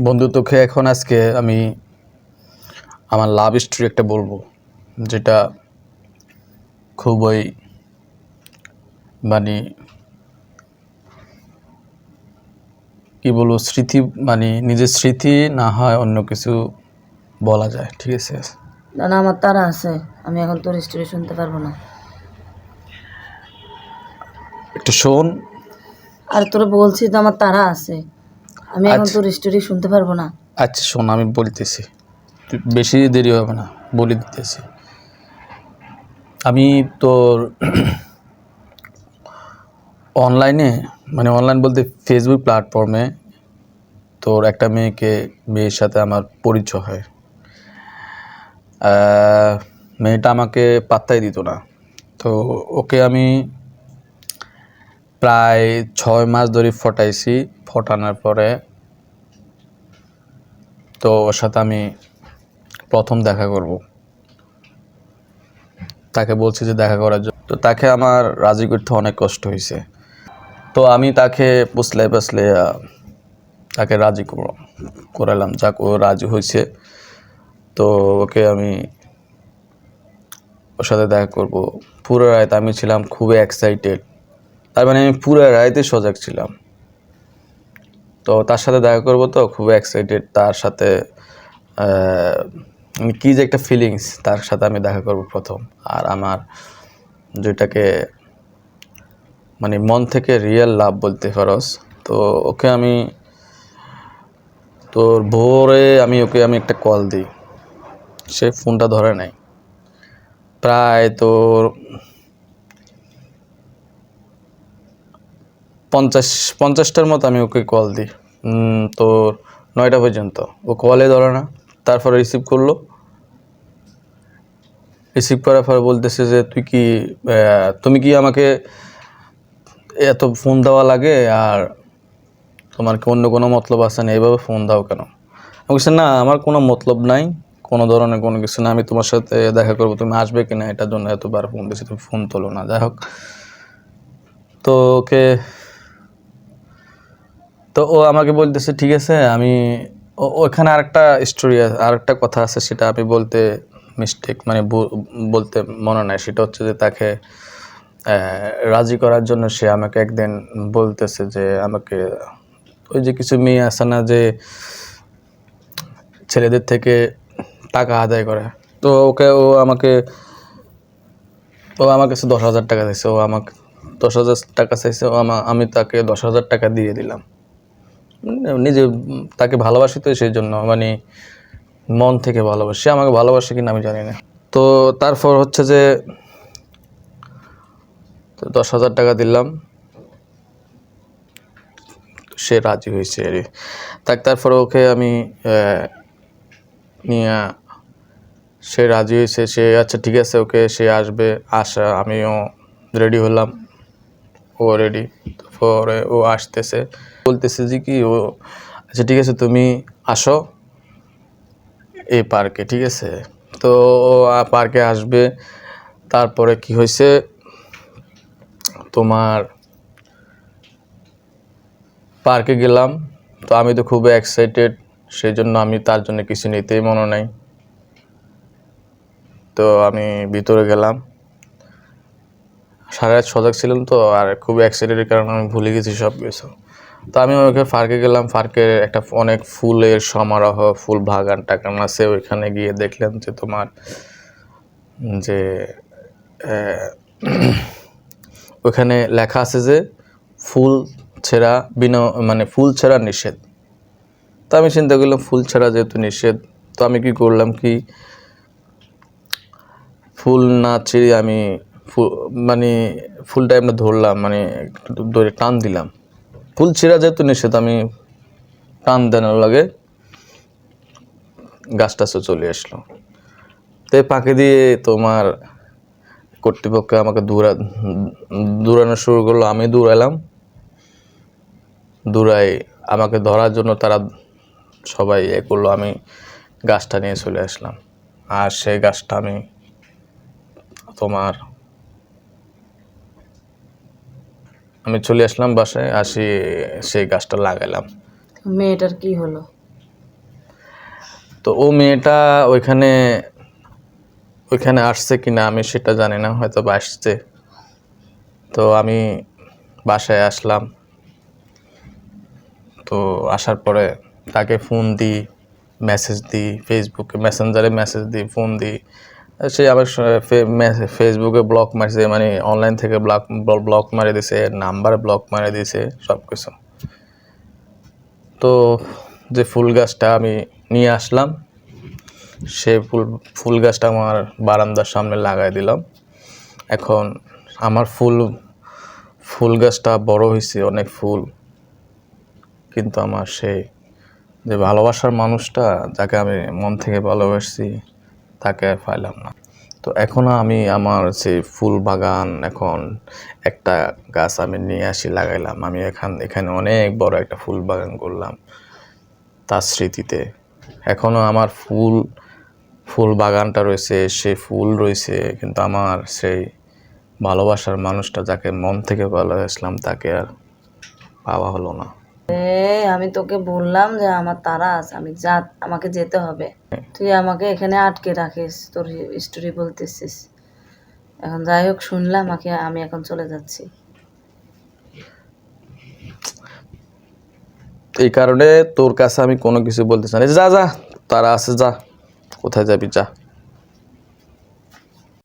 বন্ধু তোকে এখন আজকে আমি আমার লাভ স্টোরি একটা বলব যেটা খুবই মানে কি বলব স্মৃতি মানে নিজের স্মৃতি না হয় অন্য কিছু বলা যায় ঠিক আছে? না না আমার তারা আছে আমি এখন তোর স্টোরি শুনতে পারব না। একটু শোন। আর তোর বলছি তো আমার তারা আছে। আমি এখন তোর স্টোরি শুনতে পারব না। আচ্ছা শোন আমি বলতেছি। বেশি দেরি হবে না বলে দিতেছি। আমি তোর অনলাইনে মানে অনলাইন বলতে ফেসবুক প্ল্যাটফর্মে তোর একটা মেয়েকে মেয়ের সাথে আমার পরিচয় হয়। মেয়েটা আমাকে পাত্তাই দিত না। তো ওকে আমি প্রায় ছয় মাস ধরে ফটাইছি, ফটানোর পরে তো ওর সাথে আমি প্রথম দেখা করব। তাকে বলছি যে দেখা করার জন্য। তো তাকে আমার রাজি করতে অনেক কষ্ট হয়েছে। তো আমি তাকে পুষলে পাসলে তাকে রাজি কর- করালাম। যাক, ও রাজি হয়েছে। তো ওকে আমি ওর সাথে দেখা করব। পুরো রাত আমি ছিলাম খুবই এক্সাইটেড তার মানে আমি পুরো রাইতে সজাগ ছিলাম। তো তার সাথে দেখা করব তো খুব এক্সাইটেড তার সাথে কী যে একটা ফিলিংস তার সাথে আমি দেখা করব প্রথম। আর আমার যেটাকে মানে মন থেকে রিয়েল লাভ বলতে পারস তো ওকে আমি, তোর ভোরে আমি ওকে আমি একটা কল দিই। সে ফোনটা ধরে নাই। প্রায় তোর পঞ্চাশ, পঞ্চাশটার মতো আমি ওকে কল দিই। তোর নয়টা পর্যন্ত। ও কলে ধরে না, তারপরে রিসিভ করল। রিসিভ করার পরে বলতেছে যে, তুই কি তুমি কি আমাকে এত ফোন দেওয়া লাগে? আর তোমার কি অন্য কোনো মতলব আছে না? এইভাবে ফোন দাও কেন? আমি বলছি, না, আমার কোনো মতলব নাই। কোনো ধরনের কোনো কিছু না। আমি তোমার সাথে দেখা করব। তুমি আসবে কিনা? এটার জন্য এতবার ফোন দিয়েছি। তুমি ফোন তোলো না। যাই হোক। তো ওকে তো ও আমাকে বলতেছে, ঠিক আছে, আমি ওখানে আরেকটা স্টোরি আরেকটা কথা আছে, সেটা আমি বলতে মিস্টেক মানে বলতে মনে নাই। সেটা হচ্ছে যে তাকে রাজি করার জন্য সে আমাকে একদিন বলতেছে যে আমাকে, ওই যে কিছু মেয়ে আছে না যে ছেলেদের থেকে টাকা আদায় করে। তো ওকে, ও আমাকে, ও আমার কাছে দশ হাজার টাকা দিয়েছে ও আমাকে দশ হাজার টাকা চাইছে। ও আমা- তাকে দশ হাজার টাকা দিয়ে দিলাম। নিজে তাকে ভালোবাসি তো সেই জন্য মানে মন থেকে ভালোবাসি। আমাকে ভালোবাসে কিনা আমি জানি না। তো তারপর হচ্ছে যে দশ হাজার টাকা দিলাম। সে রাজি হয়েছে আর। তাক, তারপরে ওকে আমি নিয়ে সে রাজি হয়েছে। সে আচ্ছা ঠিক আছে, ওকে সে আসবে, আসা, আমিও রেডি হলাম। ও রেডি তারপরে ও আসতেছে। বলতেছে যে কি, ও আচ্ছা ঠিক আছে, তুমি আসো এই পার্কে, ঠিক আছে? তো পার্কে আসবে। তারপরে কি হয়েছে? তোমার পার্কে গেলাম। তো আমি তো খুবই এক্সাইটেড সেই জন্য আমি তার জন্য কিছু নিতেই মনে নাই। তো আমি ভিতরে গেলাম। সারা রাত সজাগ ছিলাম তো, আর খুব এক্সাইটেডের কারণে আমি ভুলে গেছি সব কিছু তো আমি ওইখানে পার্কে গেলাম পার্কে একটা অনেক ফুলের সমারোহ ফুল বাগান টাগান আছে ওইখানে গিয়ে দেখলাম যে তোমার যে আহ, ওইখানে লেখা আছে যে ফুল ছেঁড়া বিনা মানে ফুল ছেঁড়া নিষেধ। তো আমি চিন্তা করলাম ফুল ছেঁড়া যেহেতু নিষেধ তো আমি কি করলাম কি ফুল না ছিঁড়ে আমি মানে ফুলটা আমরা ধরলাম মানে ধরে টান দিলাম। ফুল ছিঁড়া যেহেতু নিষেধ, আমি টান দেওয়ার লাগে গাছটা চলে আসলো। তো এই পাখি দিয়ে তোমার কর্তৃপক্ষ আমাকে দূরা দৌড়ানো শুরু করল। আমি দৌড়ালাম দূরাই আমাকে ধরার জন্য তারা সবাই এ করল। আমি গাছটা নিয়ে চলে আসলাম। আর সেই গাছটা আমি তোমার আমি চলে আসলাম বাসায় আসি সেই গাছটা লাগাইলাম মেয়েটার কি হলো? তো ও মেয়েটা ওইখানে ওইখানে আসছে কিনা আমি সেটা জানি না হয়তো বা আসছে। তো আমি বাসায় আসলাম। তো আসার পরে তাকে ফোন দিই মেসেজ দিই ফেসবুকে মেসেঞ্জারে মেসেজ দিই ফোন দিই। সে আবার ফেসবুকে ব্লক মারছে মানে অনলাইন থেকে ব্লক ব্লক মারে দিছে নাম্বার ব্লক মারে দিছে সব কিছু তো যে ফুল গাছটা আমি নিয়ে আসলাম, সে ফুল ফুল গাছটা আমার বারান্দার সামনে লাগাই দিলাম। এখন আমার ফুল ফুল গাছটা বড় হয়েছে, অনেক ফুল। কিন্তু আমার সেই যে ভালোবাসার মানুষটা, যাকে আমি মন থেকে ভালোবাসছি তাকে আর পাইলাম না। তো এখনও আমি আমার সেই ফুল বাগান এখন একটা গাছ আমি নিয়ে আসি, লাগাইলাম। আমি এখান, এখানে অনেক বড় একটা ফুল বাগান করলাম তার স্মৃতিতে। এখনও আমার ফুল ফুল বাগানটা রয়েছে সে ফুল রয়েছে, কিন্তু আমার সেই ভালোবাসার মানুষটা যাকে মন থেকে ভালোবাসলাম তাকে আর পাওয়া হলো না। আমি তোকে বললাম যে আমার তারা আছে, আমি যা, আমাকে যেতে হবে। তুই আমাকে এখানে আটকে রাখিস, তোর স্টোরি বলতেছিস। এখন যাই হোক, শুনলাম আমাকে আমি এখন চলে যাচ্ছি। এই কারণে তোর কাছে আমি কোনো কিছু বলতে চাই যা যা, তারা আছে, যা, কোথায় যাবি, যা।